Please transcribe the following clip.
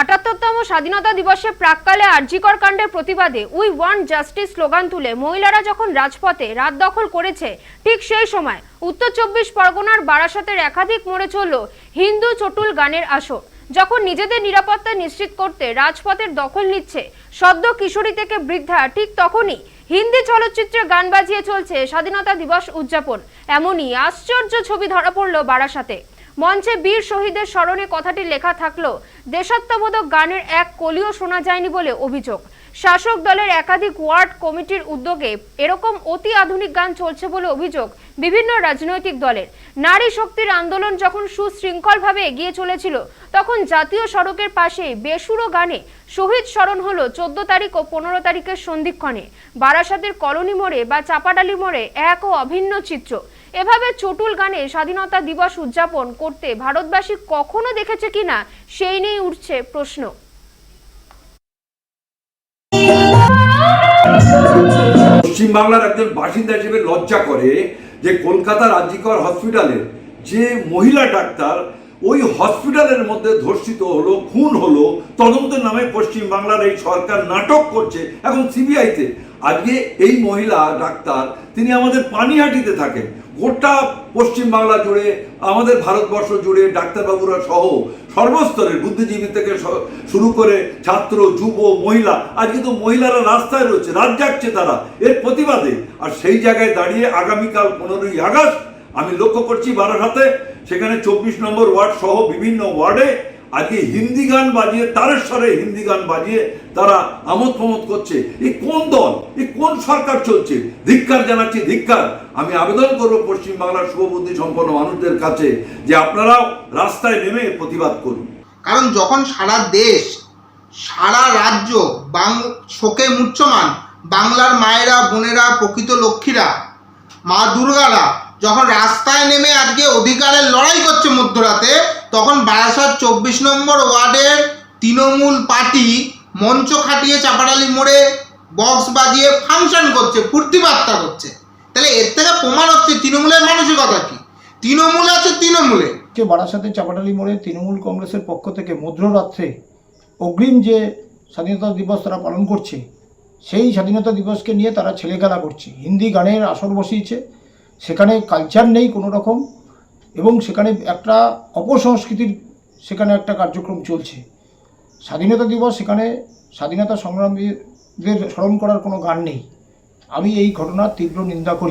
আটাত্তরতম স্বাধীনতা দিবসে প্রাককালে আরজিকর কাণ্ডের প্রতিবাদে উই ওয়ান্ট জাস্টিস স্লোগান তুলে মহিলারা যখন রাজপথে রাত দখল করেছে, ঠিক সেই সময় উত্তর চব্বিশ পরগনার বারাসাতের একাধিক মোড়ে চলল হিন্দু চটুল গানের আসর। যখন নিজেদের নিরাপত্তা নিশ্চিত করতে রাজপথের দখল নিচ্ছে, সদ্য কিশোরী থেকে বৃদ্ধা, ঠিক তখনই হিন্দি চলচ্চিত্রে গান বাজিয়ে চলছে স্বাধীনতা দিবস উদযাপন। এমনই আশ্চর্য ছবি ধরা পড়ল বারাসাতে। মঞ্চে বীর শহীদের স্মরণে কথাটি লেখা থাকলেও দেশাত্মবোধক গানের এক কলিও শোনা যায়নি বলে অভিযোগ। শাসক দলের একাধিক ওয়ার্ড কমিটির উদ্যোগে এরকম অতি আধুনিক গান চলছে বলে অভিযোগ বিভিন্ন রাজনৈতিক দলের। নারী শক্তির আন্দোলন যখন সুশৃঙ্খলভাবে এগিয়ে চলেছিল, তখন জাতীয় সড়কের পাশে বেসুরো গানে শহীদ স্মরণ হলো চোদ্দ তারিখ ও পনেরো তারিখের সন্ধিক্ষণে। বারাসাতের কলোনি মোড়ে বা চাপাডালি মোড়ে এক ও অভিন্ন চিত্র। এভাবে চটুল গানে স্বাধীনতা দিবস উদযাপন করতে ভারতবাসী কখনো দেখেছে কিনা, সেই নিয়ে উঠছে প্রশ্ন। পশ্চিমবাংলার একজন বাসিন্দা হিসেবে লজ্জা করে যে কলকাতা রাজ্যিকর হসপিটালের যে মহিলা ডাক্তার ওই হসপিটালের মধ্যে ধর্ষিত হলো, খুন হলো, তদন্তের নামে পশ্চিমবাংলার এই সরকার নাটক করছে। এখন সিবিআইতে আজকে এই মহিলা ডাক্তার, তিনি আমাদের পানিহাটিতে থাকেন। গোটা পশ্চিমবাংলা জুড়ে, আমাদের ভারতবর্ষ জুড়ে ডাক্তারবাবুরা সহ সর্বস্তরের বুদ্ধিজীবী থেকে শুরু করে ছাত্র, যুব, মহিলা, আজকে তো মহিলারা রাস্তায় রয়েছে রাত জাগছে তারা, এর প্রতিবাদে। আর সেই জায়গায় দাঁড়িয়ে আগামীকাল পনেরোই আগস্ট আমি লক্ষ্য করছি বারাসাতে, সেখানে চব্বিশ নম্বর ওয়ার্ড সহ বিভিন্ন ওয়ার্ডে আজকে হিন্দি গান বাজিয়ে তারেশ্বরে হিন্দি গান বাজিয়ে তারা আমোদ প্রমোদ করছে। এই কোন দল? এই কোন সরকার চলছে? ধিক্কার জানাচ্ছি, ধিক্কার। আমি আবেদন করব পশ্চিমবাংলার শুভবুদ্ধি সম্পন্ন মানুষদের কাছে যে আপনারাও রাস্তায় নেমে প্রতিবাদ করুন। কারণ যখন সারা দেশ, সারা রাজ্য বাং, শোকে মুচ্যমান বাংলার মায়েরা, বোনেরা, প্রকৃত লক্ষ্মীরা, মা দুর্গারা যখন রাস্তায় নেমে আজকে অধিকারের লড়াই করছে মধ্যরাতে তখন বারাসাত চব্বিশ নম্বর ওয়ার্ডের তৃণমূল পার্টি মঞ্চ খাটিয়ে চাপাডালি মোড়ে বক্স বাজিয়ে ফাংশন করছে ফুর্তি বার্তা করছে। তাহলে এর থেকে প্রমাণ হচ্ছে তৃণমূলের মানসিকতা কি? তৃণমূল আছে তৃণমূলে। বারাসাতে চাপাটালি মোড়ে তৃণমূল কংগ্রেসের পক্ষ থেকে মধ্যরাত্রে অগ্রিম যে স্বাধীনতা দিবস তারা পালন করছে, সেই স্বাধীনতা দিবসকে নিয়ে তারা ছেলেখেলা করছে। হিন্দি গানের আসর বসিয়েছে, সেখানে কালচার নেই কোনো রকম। এবং সেখানে একটা অপসংস্কৃতির সেখানে একটা কার্যক্রম চলছে। স্বাধীনতা দিবস সেখানে স্বাধীনতা সংগ্রামীদের স্মরণ করার কোনো গান নেই। আমি এই ঘটনার তীব্র নিন্দা করি।